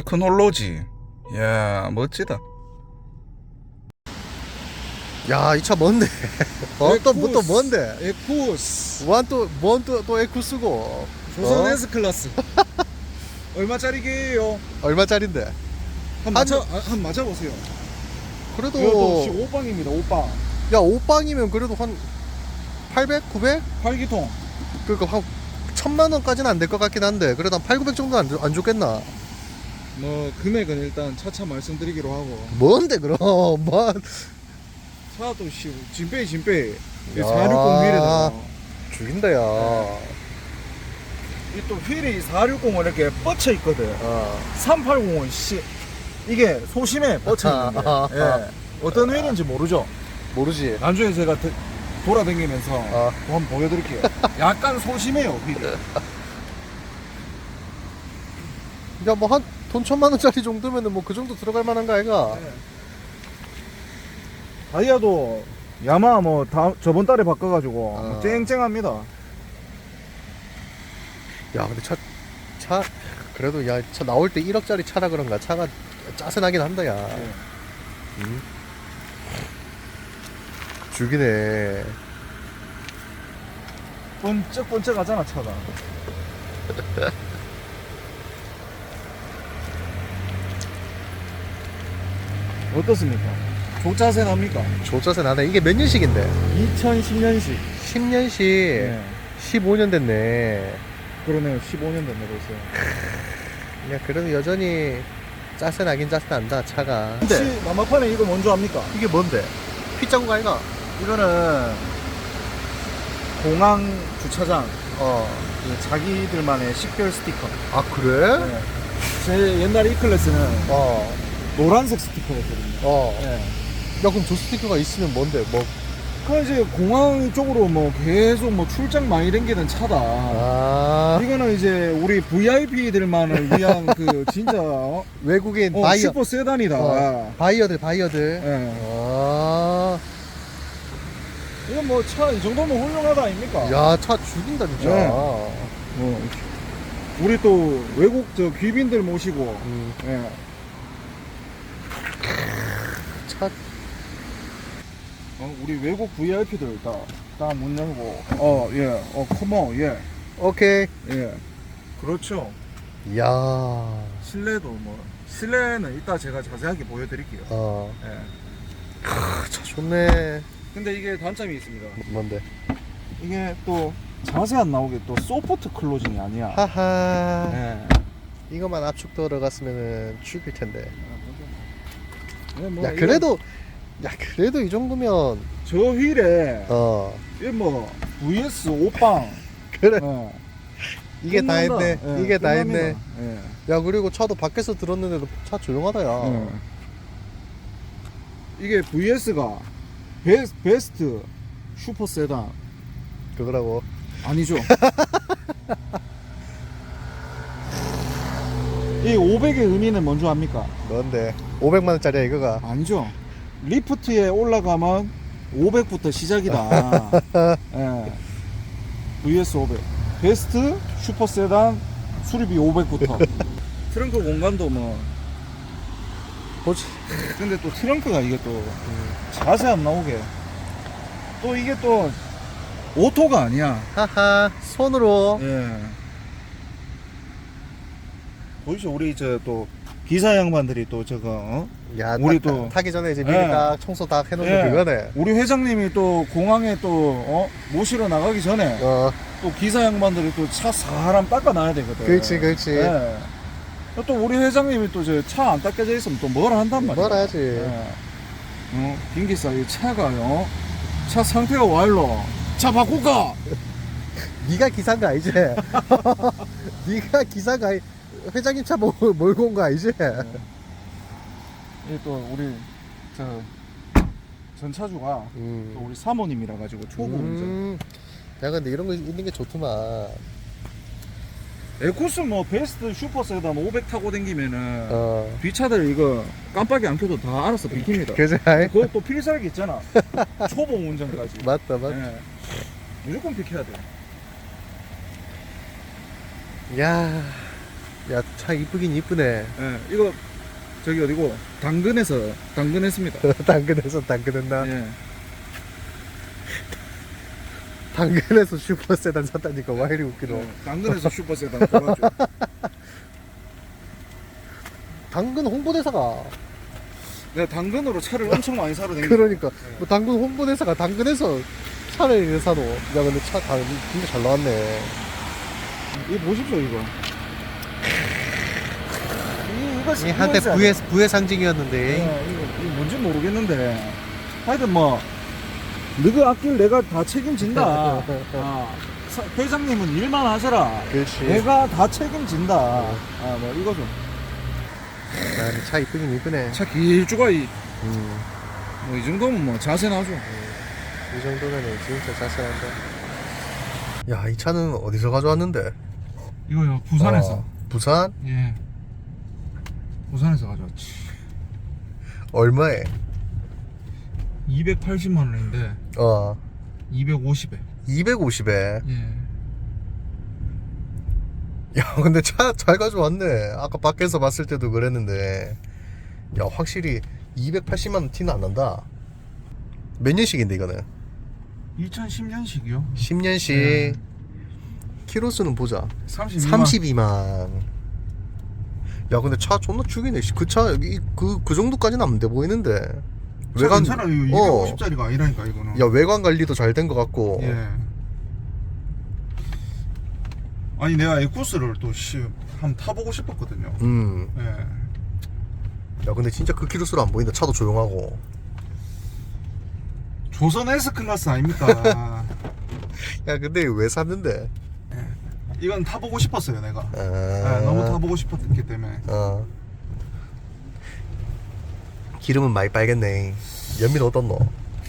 테크놀로지. 야 멋지다. 야 이 차 뭔데? 어또또 뭔데? 에쿠스 완또뭔또또 에쿠스고 조선 어? S 클래스 얼마짜리게요? 얼마짜린데? 한 맞춰 아, 한 맞아 보세요. 그래도 오빵입니다. 오빵 야 오빵이면 그래도 한 800, 900? 활기통. 그러니까 한 천만 원까지는 안 될 것 같긴 한데 그래도 한 8, 900 정도 안, 주- 안 좋겠나? 뭐 금액은 일단 차차 말씀드리기로 하고 뭔데 그럼 뭐 차도 씨 진빼이 진빼이 야. 460 휠에다가 죽인다 야. 이또 휠이 460은 이렇게 뻗쳐 있거든. 어. 380은 씨 이게 소심해 뻗쳐 있는 게. 아. 예. 어떤 휠인지 모르죠. 모르지. 나중에 제가 드- 돌아다니면서 아. 한번 보여드릴게요. 약간 소심해요 휠이. 야뭐 한 돈 천만 원짜리 정도면은 뭐 그 정도 들어갈 만한 거 아이가? 다이아도 야마 뭐 다, 저번 달에 바꿔가지고 아. 뭐 쨍쨍합니다. 야 근데 차 차 그래도 야 차 나올 때 1억짜리 차라 그런가 차가 짜증나긴 한다 야. 네. 음. 죽이네. 번쩍번쩍하잖아 차가. 어떻습니까? 조자세 납니까? 조짜세 나네. 이게 몇 년식인데? 2010년식. 10년식. 네. 15년 됐네. 그러네요. 15년 됐네 벌써. 야 그래도 여전히 짜세 나긴 짜세 난다 차가. 근데 혹시 남아판에 이거 뭔지 압니까? 이게 뭔데? 피자국 아이가? 이거는 공항 주차장 어. 그 자기들만의 식별 스티커. 아 그래? 네. 제 옛날 이 클래스는 어. 노란색 스티커였거든요. 어. 네. 야 그럼 저 스티커가 있으면 뭔데? 뭐? 그 이제 공항 쪽으로 뭐 계속 뭐 출장 많이 댕기는 차다. 아 이거는 이제 우리 VIP들만을 위한 그 진짜 어, 외국인 어, 바이어 슈퍼 세단이다. 어, 바이어들 바이어들. 예. 아. 이건 뭐 차 이 정도면 훌륭하다 아닙니까? 야 차 죽인다 진짜. 네. 뭐 우리 또 외국 저 귀빈들 모시고 음, 예. 차 어, 우리 외국 VIP들 다다문 열고 어 예. 어 컴온 예. 오케이. 예. 그렇죠. 야. 실내도 뭐 실내는 이따 제가 자세하게 보여드릴게요. 어. 예. 크, 차 좋네. 근데 이게 단점이 있습니다. 뭔데? 이게 또 자세 안 나오게 또 소프트 클로징이 아니야. 하하. 예. 이거만 압축 들어갔으면은 죽일 텐데. 예, 뭐야 이거 그래도 야 그래도 이 정도면 저 휠에 어 이뭐 VS 오빵 그래 어, 이게 다 끝난다. 했네. 예, 이게 다 끝납니다. 했네. 예. 야 그리고 차도 밖에서 들었는데도 차 조용하다 야. 예. 이게 VS가 베스, 베스트 슈퍼 세단 그거라고. 아니죠? 이 500의 의미는 뭔지 압니까? 뭔데? 500만 원짜리야 이거가. 아니죠. 리프트에 올라가면 500부터 시작이다. 예. VS 500. 베스트 슈퍼 세단 수리비 500부터. 트렁크 공간도 뭐. 보지. 근데 또 트렁크가 이게 또 자세 안 나오게. 또 이게 또 오토가 아니야. 하하 손으로. 예. 보이죠? 우리 저또 기사 양반들이 또 저거 어? 야 우리 딱, 또- 타기 전에 이제 미리 예. 딱 청소 딱 해놓는 예. 그거네. 우리 회장님이 또 공항에 또 어? 모시러 나가기 전에 어 또 기사 양반들이 또 차 사람 닦아놔야 되거든. 그렇지 그렇지. 예. 또 우리 회장님이 또 저 차 안 닦여져 있으면 또 뭐라 한단 말이야. 뭐라 하지. 예. 어, 김기사 이 차가요. 차 상태가 와일로. 차 바꿀까? 네가 기사인가 이제. 네가 기사가 회장님 차 몰, 몰고 온 거 아니지? 이또 우리 저 전차주가 또 음. 우리 사모님이라 가지고 초보 운전. 음. 야 근데 이런 거 있는 게 좋더만. 에쿠스 뭐 베스트 슈퍼 세단 500 타고 댕기면은 어. 뒷차들 이거 깜빡이 안 켜도 다 알아서 비킵니다. 아이? 그것도 필살기 있잖아. 초보 운전까지. 맞다 맞다. 예. 무조건 비켜야 돼. 야. 야 차 이쁘긴 이쁘네. 예, 이거 저기 어디고? 당근에서 당근했습니다. 당근에서 당근했나? 예. 당근에서 슈퍼 세단 샀다니까 와 이리 웃기노. 어, 당근에서 슈퍼세단 골라줘. 당근 홍보대사가. 내가 당근으로 차를 엄청 많이 사러 다니는 그러니까. 뭐 당근 홍보대사가 당근에서 차를 이렇게 사노 야 근데 차 당, 진짜 잘 나왔네. 이거 보십시오 이거. 이, 이거 이 한때 이거 부의 부의 상징이었는데 예, 이거, 이거 뭔지 모르겠는데 하여튼 뭐 너가 아낄 내가 다 책임진다. 아, 사- 회장님은 일만 하셔라. 그렇지 내가 다 책임진다. 아, 뭐. 야, 근데 차 이쁘긴 이쁘네 차 길쭉아 이, 음, 뭐이 정도면 뭐 자세 나죠. 이 정도면은 진짜 자세한데 야이 차는 어디서 가져왔는데 이거요 어, 부산 예. 부산에서 가져왔지. 얼마에 280만 원인데 어 250에. 250에 예. 야 근데 차 잘 가져왔네 아까 밖에서 봤을 때도 그랬는데 야 확실히 280만 원 티는 안 난다 몇 년식인데 이거는 2010년식이요. 10년씩 네. 키로수는 보자 32만. 32만 야 근데 차 존나 죽이네 그차 그, 그 정도까지는 안 돼 보이는데 차 괜찮아요. 이거 어. 250짜리가 아니라니까 이거는. 야 외관 관리도 잘 된 것 같고 예. 아니 내가 에쿠스를 또 씨, 한번 타보고 싶었거든요. 음. 예. 야 근데 진짜 그 키로수로 안 보인다 차도 조용하고 조선 S 클래스 아닙니까? 야 근데 왜 샀는데 이건 타보고 싶었어요 내가. 아, 예, 너무 타보고 싶었기 때문에. 어. 기름은 많이 빨겠네 연민 어떻노?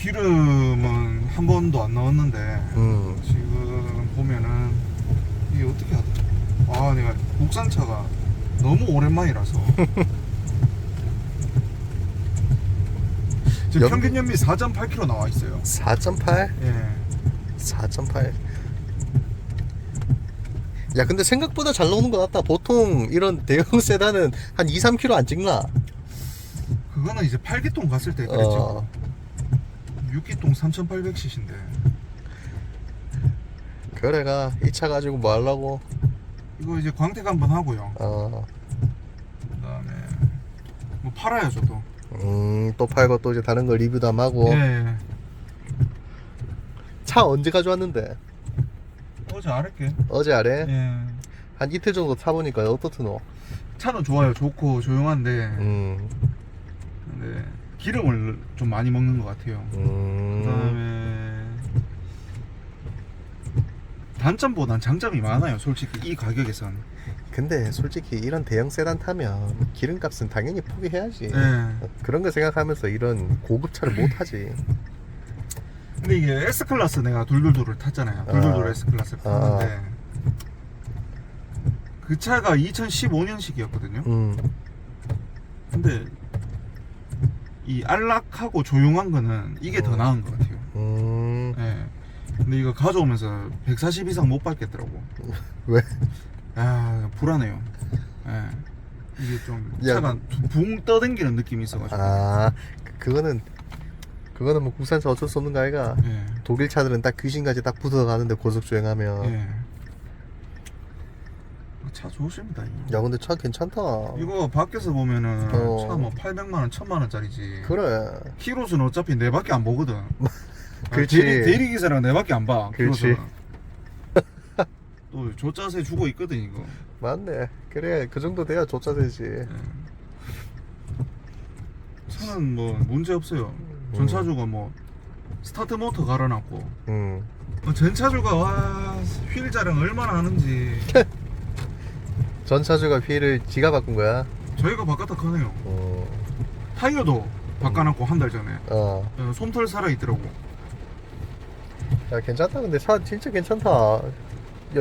기름은 한 번도 안 넣었는데 음. 지금 보면은 이게 어떻게 하더라? 아 내가 국산차가 너무 오랜만이라서. 지금 연- 평균 연비 4.8km 나와 있어요. 4.8? 예. 4.8? 야 근데 생각보다 잘 나오는 거 같다 보통 이런 대형 세단은 한 2, 3km 안 찍나? 그거는 이제 8기통 갔을 때 그랬죠. 어. 6기통 3800cc인데. 그래가 이 차 가지고 뭐 하려고 이거 이제 광택 한번 하고요. 어. 그 다음에 뭐 팔아요, 저도. 음, 또 팔고 또 이제 다른 거 리뷰도 하고 예. 차 언제 가져왔는데? 어제 알았게. 어제 아래? 예. 한 이틀 정도 타보니까 어떻드노? 차는 좋아요. 좋고 조용한데 음, 근데 기름을 좀 많이 먹는 것 같아요. 음, 그다음에 단점보단 장점이 많아요. 솔직히 이 가격에선. 근데 솔직히 이런 대형 세단 타면 기름값은 당연히 포기해야지 예. 그런 거 생각하면서 이런 고급차를 못 타지 근데 이게 S 클래스 내가 둘둘둘을 탔잖아요. 아. S 클래스 아. 탔는데 그 차가 2015년식이었거든요. 음, 근데 이 안락하고 조용한 거는 이게 더 음. 나은 것 같아요. 음, 예. 근데 이거 가져오면서 140 이상 못 밟겠더라고. 왜? 아 불안해요. 예. 이게 좀 야. 차가 붕 떠댕기는 느낌이 있어가지고. 아 그- 그거는 그거는 뭐 국산차 어쩔 수 없는 거 아이가 예. 독일 차들은 딱 귀신같이 딱 붙어 가는데 고속 주행하면 예. 차 좋습니다. 이거. 야 근데 차 괜찮다 이거 밖에서 보면은 어. 차 뭐 800만 원, 1000만 원짜리지. 그래 키로수는 어차피 내 밖에 안 보거든. 그렇지. 아, 대리, 대리 기사랑 내 밖에 안 봐. 그렇지. 키로수는. 또 조짜세 주고 있거든 이거. 맞네 그래 그 정도 돼야 조차 되지 예. 차는 뭐 문제 없어요. 전차주가 뭐 스타트 모터 갈아놨고 음. 어, 전차주가 와 휠 자랑 얼마나 하는지 전차주가 휠을 지가 바꾼 거야 저희가 바꿨다 하네요. 어, 타이어도 바꿔놨고 한 달 전에 어. 어, 솜털 살아 있더라고. 야 괜찮다 근데 차 진짜 괜찮다 야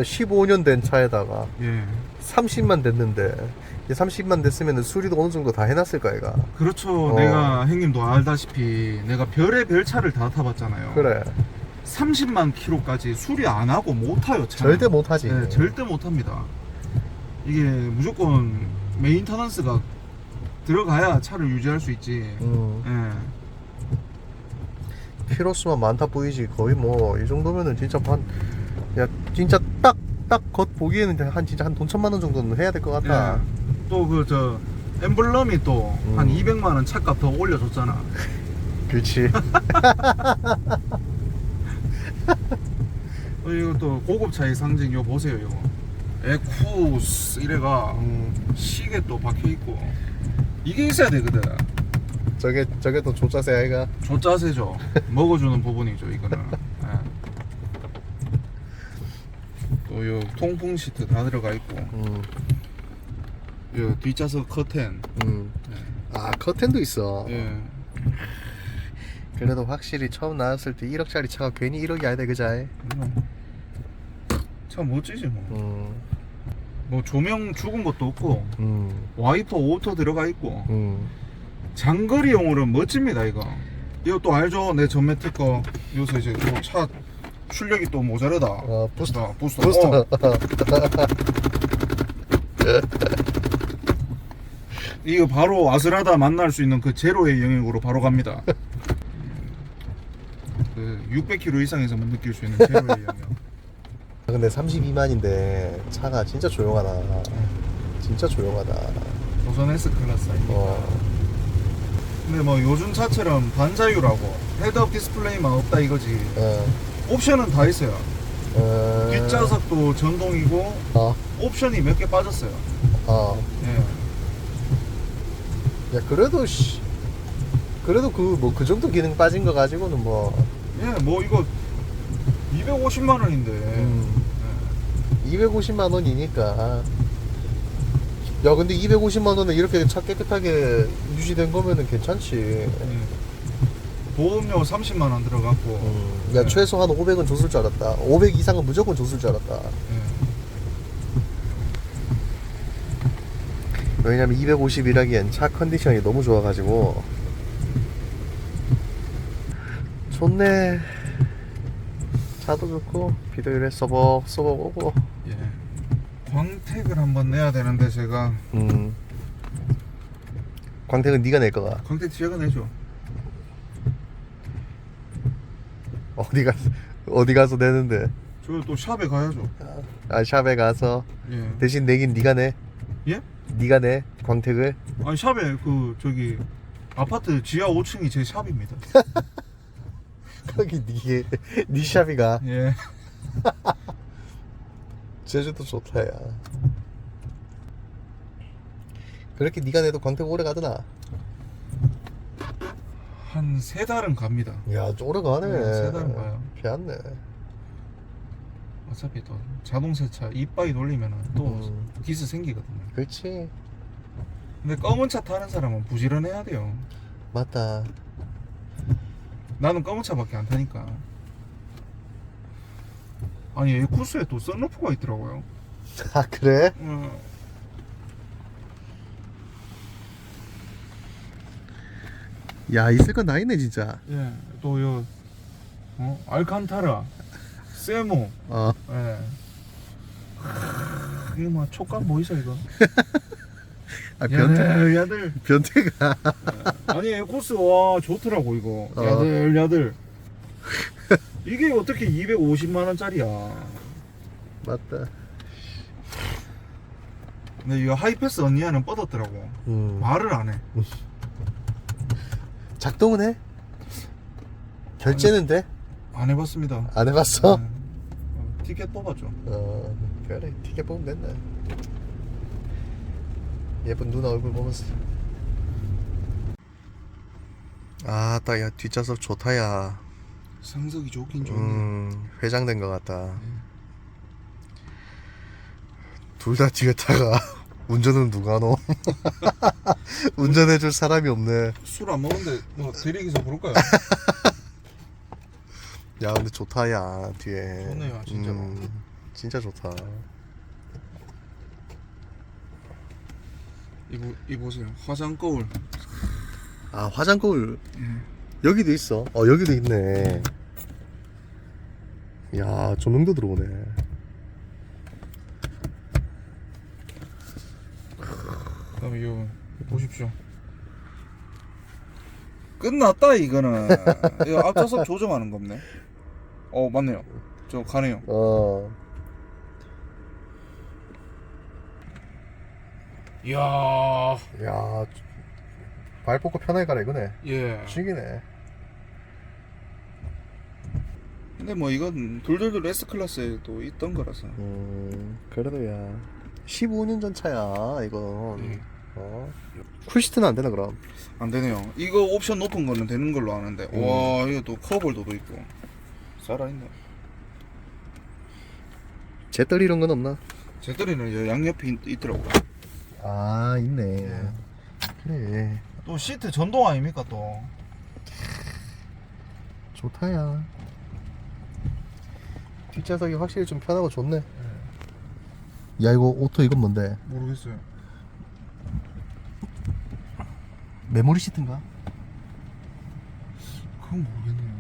15년 된 차에다가 예. 30만 됐는데 이 30만 됐으면 수리도 어느 정도 다 해놨을 거 아이가 그렇죠. 어. 내가 형님도 알다시피 내가 별의 별 차를 다 타봤잖아요. 그래 30만 킬로까지 수리 안 하고 못 타요. 차는. 절대 못하지 네, 절대 못 합니다. 이게 무조건 메인 터넌스가 들어가야 차를 유지할 수 있지. 음. 예. 필요수만 많다 보이지 거의 뭐 이 정도면은 진짜 한 야 진짜 딱 딱 겉 보기에는 한 진짜 한 돈 천만 원 정도는 해야 될 것 같다. 예. 또 그 저 엠블럼이 또 한 음. 200만 원 차값 더 올려줬잖아. 그렇지. 어, 이거 또 고급차의 상징 이거 보세요 이거. 에쿠스 이래가 음, 시계 또 박혀 있고 이게 있어야 되거든. 저게 저게 또 조짜세 아이가. 조짜세죠. 먹어주는 부분이죠 이거는. 예. 또요 통풍 시트 다 들어가 있고 음, 요 뒷좌석 커튼. 음. 아 커튼도 있어. 예. 그래도 확실히 처음 나왔을 때 1억짜리 차가 괜히 1억이 아니다 그자. 참 멋지지 뭐. 음, 뭐 조명 죽은 것도 없고 음, 와이퍼 오토 들어가 있고 음. 장거리용으로는 멋집니다 이거. 이거 또 알죠? 내 전매 특허. 요새 이제 또차 출력이 또 모자르다. 어 부스터. 어, 부스터. 부스터. 어, 이거 바로 아슬하다 만날 수 있는 그 제로의 영역으로 바로 갑니다. 그 600km 이상에서만 느낄 수 있는 제로의 영역. 근데 32만인데 차가 진짜 조용하다. 진짜 조용하다. 조선 S 클래스 아닙니까? 어. 근데 뭐 요즘 차처럼 반자율하고 헤드업 디스플레이만 없다 이거지. 어. 옵션은 다 있어요. 어. 뒷좌석도 전동이고 어. 옵션이 몇 개 빠졌어요. 어. 예. 야 그래도 씨. 그래도 그 뭐 그 정도 기능 빠진 거 가지고는 뭐 예, 뭐 이거 250만 원인데. 음, 예. 250만 원이니까. 야 근데 250만 원에 이렇게 차 깨끗하게 유지된 거면은 괜찮지. 예. 보험료 30만 원 들어갔고. 음. 야 예. 최소 한 500은 줬을 줄 알았다. 500 이상은 무조건 줬을 줄 알았다. 예. 왜냐면 251하기엔 차 컨디션이 너무 좋아가지고 좋네 차도 좋고 비도 이래 써벅 써벅 오고 예. 광택을 한번 내야 되는데 제가 음 광택은 네가 낼 거가 광택 제가 내죠. 어디 가서 어디 가서 내는데 저 또 샵에 가야죠. 아 샵에 가서 예. 대신 내긴 네가 내 예? 네가 내 광택을 아니 샵에 그 저기 아파트 지하 5층이 제 샵입니다. 거기 네네 네 샵이가 예. 제주도 좋다 야 그렇게 네가 내도 광택 오래 가더나 한 세 달은 갑니다. 야 오래 가네 네, 세 달은 가요. 배웠네 어차피 또 자동 세차 이빠이 돌리면은 또 음. 기스 생기거든요. 그렇지 근데 검은 차 타는 사람은 부지런해야 돼요. 맞다 나는 검은 차밖에 안 타니까. 아니 에쿠스에 또 썬루프가 있더라고요. 아 그래? 어, 야 있을 건다 있네 진짜 예, 또요 어? 알칸타라, 세모, 어 예. 이거 뭐 촉감 보이죠 이거? 아, 변태 야들 야들. 변태가 아니 에코스 와 좋더라고 이거. 어. 야들 야들. 이게 어떻게 250만 원짜리야? 맞다 근데 이거 하이패스 언니야는 뻗었더라고. 음. 말을 안 해. 작동은 해? 결제는 돼? 안 해봤습니다. 안 해봤어? 네. 어, 티켓 뽑았죠. 어 그래 티켓 보면 된다 예쁜 누나 얼굴 보면서 아따 야 뒷좌석 좋다 야 상석이 좋긴 좋네. 음, 회장된 것 같다. 둘다 뒤에 타가 운전은 누가 노? 운전해줄 사람이 없네. 술 안 먹는데 뭐 대리기사 부를까요? 야 근데 좋다 야 뒤에. 좋네요, 진짜로. 음, 진짜 좋다. 이보 이 보세요. 화장 거울. 아 화장 거울 예. 여기도 있어. 어 여기도 있네. 야 조명도 들어오네. 그다음에 이거 보십시오. 끝났다 이거는. 이거 앞좌석 조정하는 겁네. 어 맞네요. 저 가네요. 어. 이야. 야, 발 뻗고 편하게 가라 이거네. 예. 죽이네. 근데 뭐 이건 돌돌돌 S 클래스에도 있던 거라서. 음, 그래도 야. 15년 전 차야, 이건. 예. 어. 쿨시트는 안 되나, 그럼? 안 되네요. 이거 옵션 높은 거는 되는 걸로 아는데. 음. 와 이거 또 커볼도도 있고. 살아있네. 제떨 이런 건 없나? 제떨이는 양옆에 있, 있더라고요. 아, 있네. 그래. 또 시트 전동 아닙니까 또? 좋다야. 뒷좌석이 확실히 좀 편하고 좋네. 야, 이거 오토 이건 뭔데? 모르겠어요. 메모리 시트인가? 그건 모르겠네요.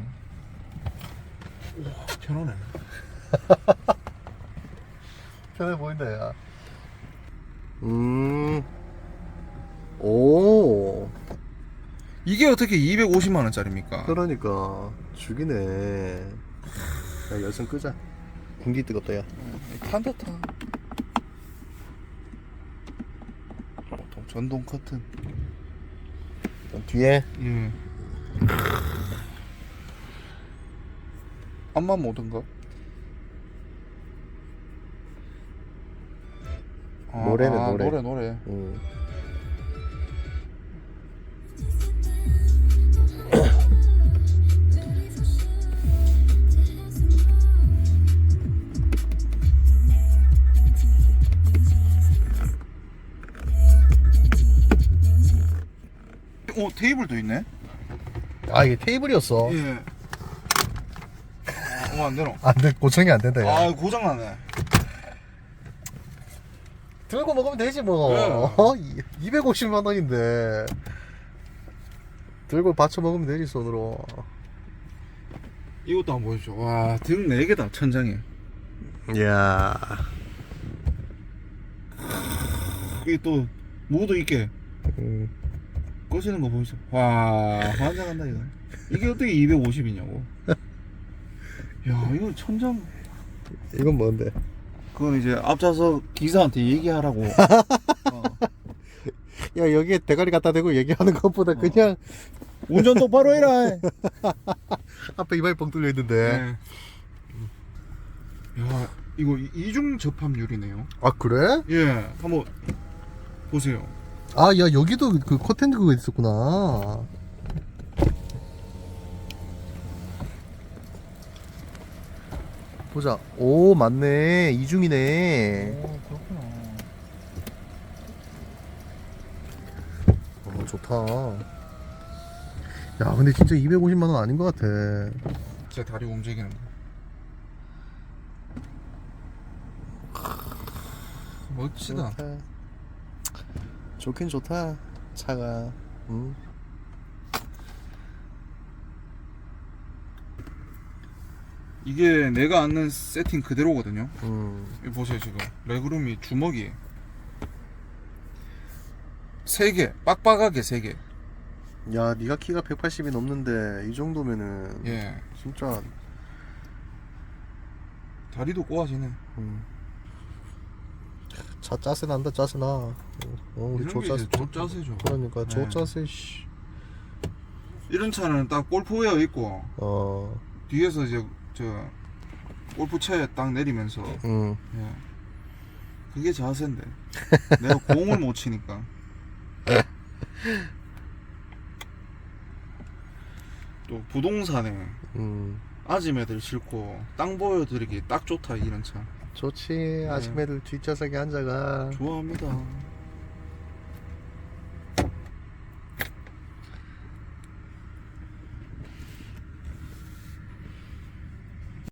와 편하네. 편해 보인다, 야. 음. 오. 이게 어떻게 250만 원짜리입니까? 그러니까 죽이네. 야, 열선 끄자. 군기 뜨겁다, 야. 탄다 타. 어, 또 전동 커튼. 뒤에 예. 암만 모든가? 아, 노래네, 아, 노래. 노래 노래. 음. 오 테이블도 있네. 아 이게 테이블이었어. 예. 어, 안 되노. 안 돼, 고정이 안 된다. 야. 아, 고장 나네. 들고 먹으면 되지 뭐. 네. 어? 250만 원인데. 들고 받쳐 먹으면 되지 손으로. 이것도 한번 보여줘. 와, 등 4개다, 천장에. 이야. 이게 또, 무도 있게 음. 꺼지는 거 보이죠? 와, 환장한다, 이거. 이게 어떻게 250이냐고. 야, 이거 천장. 이건 뭔데? 그건 이제 앞좌석 기사한테 얘기하라고. 어. 야 여기에 대가리 갖다 대고 얘기하는 것보다 그냥 운전 똑바로 해라. 앞에 이마에 뻥 뚫려 있는데. 네. 야, 이거 이- 이중 접합률이네요. 아 그래? 예, 한번 보세요. 아 야 여기도 그 커튼 그거 있었구나. 보자. 오 맞네 이중이네. 오, 그렇구나. 어 좋다. 야 근데 진짜 250만 원 아닌 것 같아. 제 다리 움직이는 거. 멋지다. 좋다. 좋긴 좋다. 차가. 음. 이게 내가 앉는 세팅 그대로거든요. 음. 이거 보세요 지금 레그룸이 주먹이 세 개, 빡빡하게 세 개. 야 네가 키가 180이 넘는데 이 정도면은 예, 진짜 다리도 꼬아지네. 음. 차 짜세 난다 짜세 나. 어 우리 이런 조 게 짜세. 이제 조짜세죠. 그러니까 조 네. 짜세 씨. 이런 차는 딱 골프웨어 있고 어. 뒤에서 이제 저 골프채 딱 내리면서 음. 예. 그게 자세인데 내가 공을 못 치니까 또 부동산에 음. 아지매들 싣고 땅 보여드리기 딱 좋다 이런 차 좋지. 아침에들 뒷좌석에 앉아가. 좋아합니다